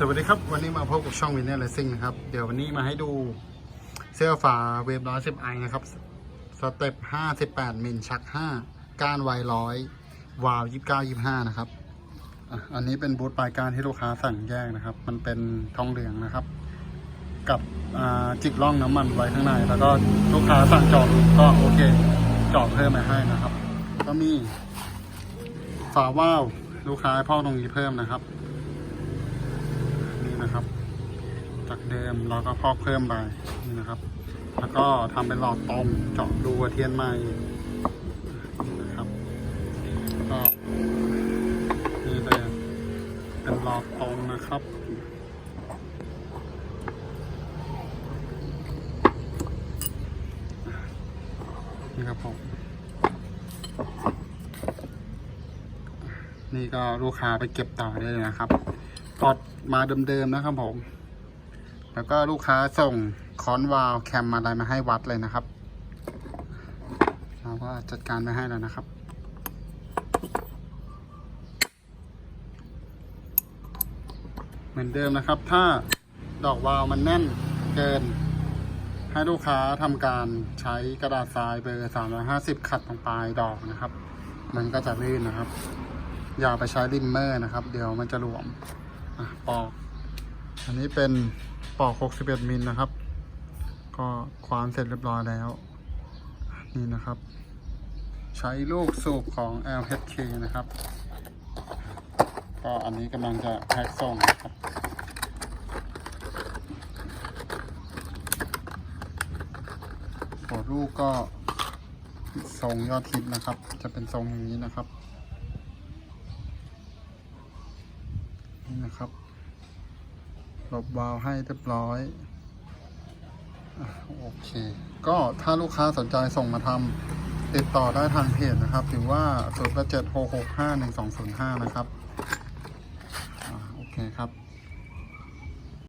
สวัสดีครับ วันนี้มาพบกับช่องวินเนอร์เลสซิ่งนะครับ เดี๋ยววันนี้มาให้ดูเสื้อฝาเวฟร้อยสิบไอนะครับ สเต็ปห้าสิบแปดมิลชักห้าก้านไวร้อยวาล์วยี่สิบเก้ายี่ห้านะครับ อันนี้เป็นบูทปลายกานที่ลูกค้าสั่งแยกนะครับ มันเป็นทองเหลืองนะครับ กับจิกล่องน้ำมันไว้ข้างใน แล้วก็ลูกค้าสั่งจาะก็โอเคจาะเพิ่มมาให้นะครับ ก็มีฝาว่าวลูกค้าให้พ่อตรงนี้เพิ่มนะครับ นะครับ จากเดิมเราก็พอกเพิ่มไปนี่นะครับ แล้วก็ทำเป็นหลอดตรงเจาะรูเทียนใหม่นี่นะครับก็นี่เลยเป็นหลอดตรงนะครับนี่ครับผมนี่ก็ลูกค้าไปเก็บต่อได้เลยนะครับ กดมาเดิมๆนะครับผม แล้วก็ลูกค้าส่งคอนวาลแคมอะไรมาให้วัดเลยนะครับ เราก็จัดการไปให้แล้วนะครับเหมือนเดิมนะครับ ถ้าดอกวาลมันแน่นเกิน ให้ลูกค้าทำการใช้กระดาษทรายเบอร์350 ขัดตรงปลายดอกนะครับ มันก็จะลื่นนะครับ อย่าไปใช้ริมเมอร์นะครับ เดี๋ยวมันจะหลวม ปอก อันนี้เป็นปอก 61 มิลนะครับ ก็ควานเสร็จเรียบร้อยแล้ว นี่นะครับ ใช้ลูกสูบของ LHK นะครับ ก็อันนี้กำลังจะแพ็คส่งนะครับหัวลูกก็ทรงยอดฮิตนะครับ จะเป็นทรงอย่างนี้นะครับ นี่นะครับ หลบวาล์วให้เรียบร้อยโอเค ก็ถ้าลูกค้าสนใจส่งมาทำติดต่อได้ทางเพจนะครับ หรือว่า0 8 7 6 6 5 1 2 0 5 นะครับอโอเคครับ